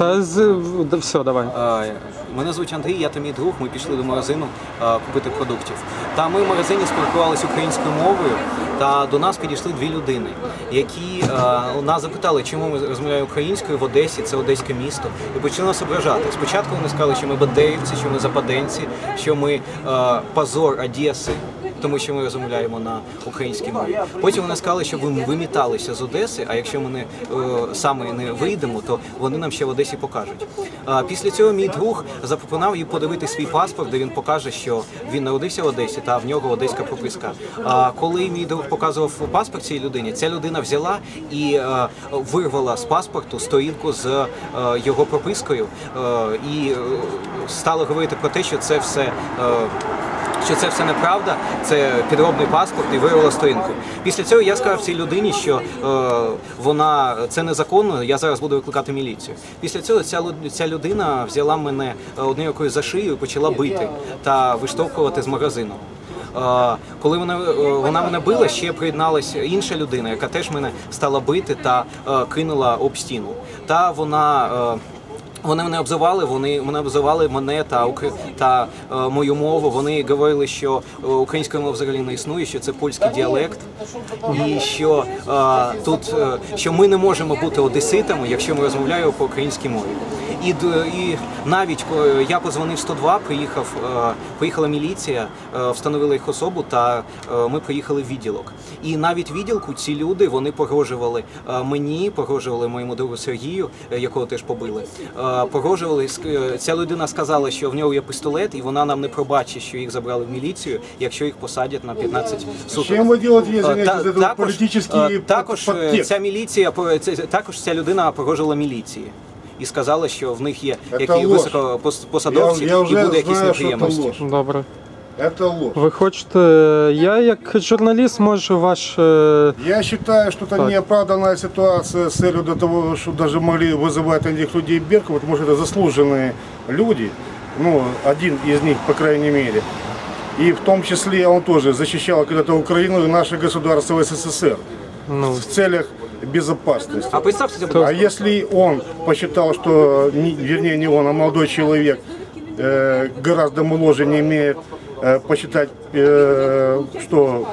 Та з все, давай. Е, Мене звуть Андрій, я та мій друг. Ми пішли до магазину е, купити продуктів. Та ми в магазині спілкувалися українською мовою. Та до нас підійшли дві людини, які е, нас запитали, чому ми розмовляємо українською в Одесі, це одеське місто, і почали нас ображати. Спочатку вони сказали, що ми бадеївці, що ми западенці, що ми е, позор Одеси. Тому що ми розмовляємо на українській мові. Потім вони сказали, що ви виміталися з Одеси, а якщо ми не, е, саме не вийдемо, то вони нам ще в Одесі покажуть. Після цього мій друг запропонував їй подивити свій паспорт, де він покаже, що він народився в Одесі та в нього одеська прописка. А коли мій друг показував паспорт цій людині, ця людина взяла і е, вирвала з паспорту сторінку з е, його пропискою і стала говорити про те, що це все. Що це все неправда, це підробний паспорт і виявила сторінку. Після цього я сказав цій людині, що е, вона це незаконно. Я зараз буду викликати міліцію. Після цього ця ця людина взяла мене е, однією рукою за шию і почала бити та виштовхувати з магазину. Е, Коли вона, е, вона мене била, ще приєдналася інша людина, яка теж мене стала бити та кинула об стіну. Та вона. Е, вони мене обзивали, вони мене обзивали мене та та е, мою мову. Вони говорили, що українська української мови взагалі не існує, що це польський діалект, і що е, тут е, що ми не можемо бути одеситами, якщо ми розмовляємо по українській мові. І, і навіть я позвонив 102, приїхав, е, приїхала міліція, е, встановила їх особу, та е, ми приїхали в відділок. І навіть в відділку ці люди вони погрожували мені, погрожували моєму другу Сергію, якого теж побили. Погрожували ця людина сказала, що в нього є пістолет, і вона нам не пробачить, що їх забрали в міліцію, якщо їх посадять на 15 суток. Чем вы делаете, Е, та- також, також ця міліція також ця людина погрожувала міліції І сказала, що в них є Це які ложь. високопосадовці Я- я вже і буде якісь знаю, що це неприємності. ложь. Добре. Это ложь. Ви хочете. Я як журналіст можу ваш. е, Я считаю, что это Так. неоправданная ситуация с целью до того, что даже могли вызывать этих людей Беркут, потому что это заслуженные люди, ну, один из них, по крайней мере. И в том числе он тоже защищал когда-то Украину и наше государство СССР Ну, в целях безопасности. А представте, будь А если он посчитал, что, не- вернее не он, а молодой человек э, гораздо моложе не имеет э, посчитать, э, что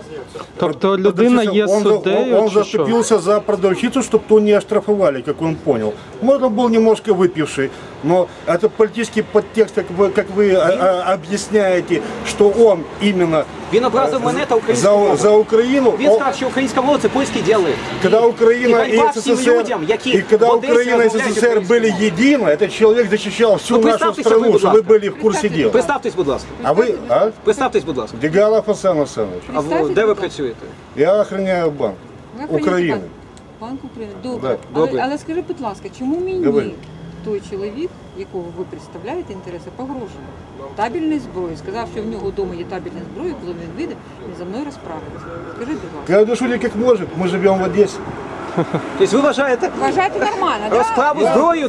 Тобто людина є он, суддею он, що? заступился за продавщицу, чтобы то не оштрафовали, как он понял. Может, он был немножко выпивший, но это политический подтекст, как вы, как вы а, а, объясняете, что он именно він образив мене та українську за, мову. за Украину, Він он- сказав, що українська мова це польський діалект. когда Украина и и, ганьба всем СССР, людям, які и когда в Одессе Украина и размовляют СССР были украинским. едины, этот человек защищал всю Ну, нашу представьтесь, страну, вы, будь чтобы вы ласка. были в курсе дела. Представтесь, будь ласка. А вы, а? Представтесь, будь ласка. Дегалов Асан Асанович. А ви- де ви працюєте? Я охраняю банк Ви охороняєте України. Банк, банк України. Добре. Да. Але, Добре. але скажи, будь ласка, чому мені Говори. той чоловік, якого ви представляєте інтереси, погрожував Табельною зброєю. Сказав, що в нього вдома є табельна зброя, коли він вийде, він за мною розправиться. Скажи, будь ласка. Я, шутит як може, ми живемо в Одесі. Тобто ви вважаєте Вважайте нормально, так? розправу зброю